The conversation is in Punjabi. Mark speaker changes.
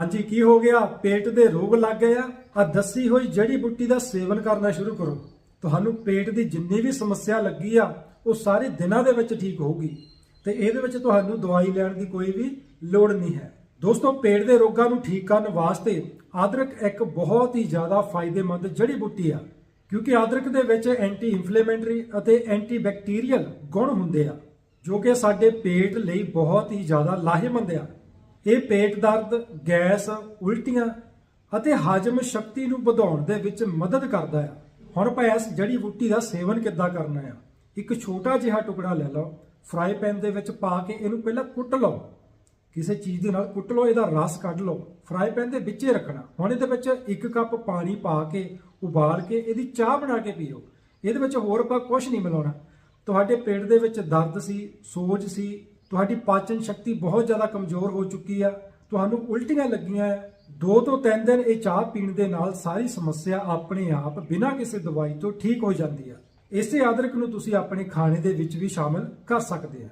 Speaker 1: ਹਾਂਜੀ, ਕੀ ਹੋ ਗਿਆ? ਪੇਟ ਦੇ ਰੋਗ ਲੱਗ ਗਏ ਆ। ਆ ਦੱਸੀ ਹੋਈ ਜੜੀ ਬੁੱਟੀ ਦਾ ਸੇਵਨ ਕਰਨਾ ਸ਼ੁਰੂ ਕਰੋ। ਤੁਹਾਨੂੰ ਪੇਟ ਦੀ ਜਿੰਨੀ ਵੀ ਸਮੱਸਿਆ ਲੱਗੀ ਆ, ਉਹ ਸਾਰੇ ਦਿਨਾਂ ਦੇ ਵਿੱਚ ਠੀਕ ਹੋਊਗੀ। ਤੇ ਇਹਦੇ ਵਿੱਚ ਤੁਹਾਨੂੰ ਦਵਾਈ ਲੈਣ ਦੀ ਕੋਈ ਵੀ ਲੋੜ ਨਹੀਂ ਹੈ। ਦੋਸਤੋ, ਪੇਟ ਦੇ ਰੋਗਾਂ ਨੂੰ ਠੀਕ ਕਰਨ ਵਾਸਤੇ ਆਦਰਕ ਇੱਕ ਬਹੁਤ ਹੀ ਜ਼ਿਆਦਾ ਫਾਇਦੇਮੰਦ ਜੜੀ ਬੂਟੀ ਆ। ਕਿਉਂਕਿ ਆਦਰਕ ਦੇ ਵਿੱਚ ਐਂਟੀ ਇਨਫਲੇਮੇਟਰੀ ਅਤੇ ਐਂਟੀ ਬੈਕਟੀਰੀਅਲ ਗੁਣ ਹੁੰਦੇ ਆ, ਜੋ ਕਿ ਸਾਡੇ ਪੇਟ ਲਈ ਬਹੁਤ ਹੀ ਜ਼ਿਆਦਾ ਲਾਹੇਮੰਦ ਆ। ਇਹ ਪੇਟ ਦਰਦ, ਗੈਸ, ਉਲਟੀਆਂ ਅਤੇ ਹਜਮ ਸ਼ਕਤੀ ਨੂੰ ਵਧਾਉਣ ਦੇ ਵਿੱਚ ਮਦਦ ਕਰਦਾ ਆ। ਹੁਣ ਆਪਾਂ ਇਸ ਜੜੀ ਬੂਟੀ ਦਾ ਸੇਵਨ ਕਿੱਦਾਂ ਕਰਨਾ ਆ? ਇੱਕ ਛੋਟਾ ਜਿਹਾ ਟੁਕੜਾ ਲੈ ਲਓ। ਫਰਾਈ ਪੈਨ ਦੇ ਵਿੱਚ ਪਾ ਕੇ ਇਹਨੂੰ ਪਹਿਲਾਂ ਕੁੱਟ ਲਓ। ਕਿਸੇ ਚੀਜ਼ ਦੇ ਨਾਲ ਕੁੱਟ ਲਓ, ਇਹਦਾ ਰਸ ਕੱਢ ਲਓ। ਫਰਾਈ ਪੈਨ ਦੇ ਵਿੱਚ ਹੀ ਰੱਖਣਾ। ਹੁਣ ਇਹਦੇ ਵਿੱਚ ਇੱਕ ਕੱਪ ਪਾਣੀ ਪਾ ਕੇ ਉਬਾਲ ਕੇ ਇਹਦੀ ਚਾਹ ਬਣਾ ਕੇ ਪੀਓ। ਇਹਦੇ ਵਿੱਚ ਹੋਰ ਆਪਾਂ ਕੁਝ ਨਹੀਂ ਮਿਲਾਉਣਾ। ਤੁਹਾਡੇ ਪੇਟ ਦੇ ਵਿੱਚ ਦਰਦ ਸੀ, ਸੋਜ ਸੀ ਤੁਹਾਡੀ ਪਾਚਨ ਸ਼ਕਤੀ ਬਹੁਤ ਜ਼ਿਆਦਾ ਕਮਜ਼ੋਰ ਹੋ ਚੁੱਕੀ ਆ। ਤੁਹਾਨੂੰ ਉਲਟੀਆਂ ਲੱਗੀਆਂ ਆ ਦੋ ਤੋਂ ਤਿੰਨ ਦਿਨ ਇਹ ਚਾਹ ਪੀਣ ਦੇ ਨਾਲ ਸਾਰੀ ਸਮੱਸਿਆ ਆਪਣੇ ਆਪ ਬਿਨਾਂ ਕਿਸੇ ਦਵਾਈ ਤੋਂ ਠੀਕ ਹੋ ਜਾਂਦੀ ਆ। ਇਸੇ ਅਦਰਕ ਨੂੰ ਤੁਸੀਂ ਆਪਣੇ ਖਾਣੇ ਦੇ ਵਿੱਚ ਵੀ ਸ਼ਾਮਲ ਕਰ ਸਕਦੇ ਆ।